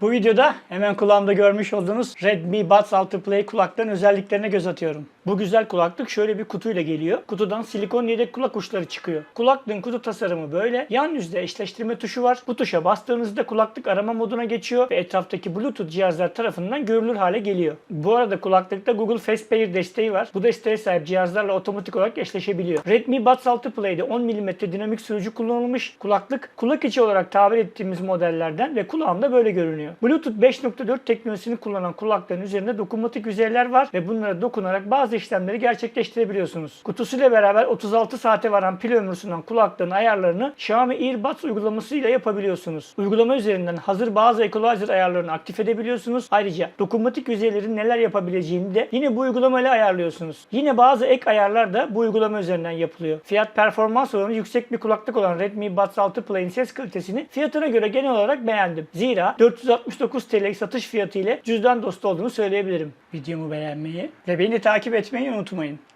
Bu videoda hemen kulağımda görmüş olduğunuz Redmi Buds 6 Play kulaklığın özelliklerine göz atıyorum. Bu güzel kulaklık şöyle bir kutuyla geliyor. Kutudan silikon yedek kulak uçları çıkıyor. Kulaklığın kutu tasarımı böyle. Yan yüzde eşleştirme tuşu var. Bu tuşa bastığınızda kulaklık arama moduna geçiyor ve etraftaki Bluetooth cihazlar tarafından görülür hale geliyor. Bu arada kulaklıkta Google FacePair desteği var. Bu desteğe sahip cihazlarla otomatik olarak eşleşebiliyor. Redmi Buds 6 Play'de 10 mm dinamik sürücü kullanılmış. Kulaklık kulak içi olarak tabir ettiğimiz modellerden ve kulağımda böyle görünüyor. Bluetooth 5.4 teknolojisini kullanan kulakların üzerinde dokunmatik yüzeyler var ve bunlara dokunarak bazı işlemleri gerçekleştirebiliyorsunuz. Kutusuyla beraber 36 saate varan pil ömrü sunan kulaklığın ayarlarını Xiaomi Earbuds uygulamasıyla yapabiliyorsunuz. Uygulama üzerinden hazır bazı equalizer ayarlarını aktif edebiliyorsunuz. Ayrıca dokunmatik yüzeylerin neler yapabileceğini de yine bu uygulamayla ayarlıyorsunuz. Yine bazı ek ayarlar da bu uygulama üzerinden yapılıyor. Fiyat performans oranı yüksek bir kulaklık olan Redmi Buds 6 Play'in ses kalitesini fiyatına göre genel olarak beğendim. Zira 469 TL satış fiyatı ile cüzdan dostu olduğunu söyleyebilirim. Videomu beğenmeyi ve beni takip etmeyi unutmayın.